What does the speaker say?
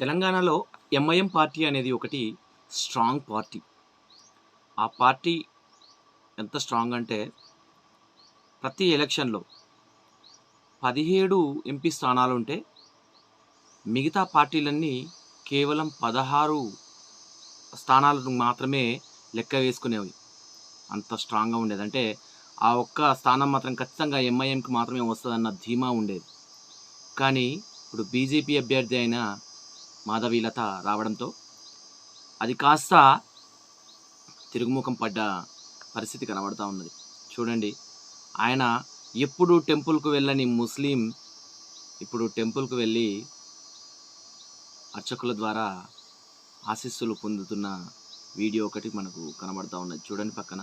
తెలంగాణలో MIM party అనేది ఒకటి స్ట్రాంగ్ పార్టీ. ఆ పార్టీ ఎంత స్ట్రాంగ్ అంటే ప్రతి ఎలక్షన్లో పదిహేడు ఎంపీ స్థానాలు ఉంటే మిగతా పార్టీలన్నీ కేవలం పదహారు స్థానాలను మాత్రమే లెక్క వేసుకునేవి. అంత స్ట్రాంగ్గా ఉండేది. అంటే ఆ ఒక్క స్థానం మాత్రం ఖచ్చితంగా ఎంఐఎంకి మాత్రమే వస్తుందన్న ధీమా ఉండేది. కానీ ఇప్పుడు బీజేపీ అభ్యర్థి అయిన మాధవీలత రావడంతో అది కాస్త తిరుగుముఖం పడ్డ పరిస్థితి కనబడుతూ ఉన్నది. చూడండి ఆయన ఎప్పుడు టెంపుల్కు వెళ్ళని ముస్లిం ఇప్పుడు టెంపుల్కు వెళ్ళి అర్చకుల ద్వారా ఆశీస్సులు పొందుతున్న వీడియో ఒకటి మనకు కనబడుతూ ఉన్నది. చూడండి పక్కన.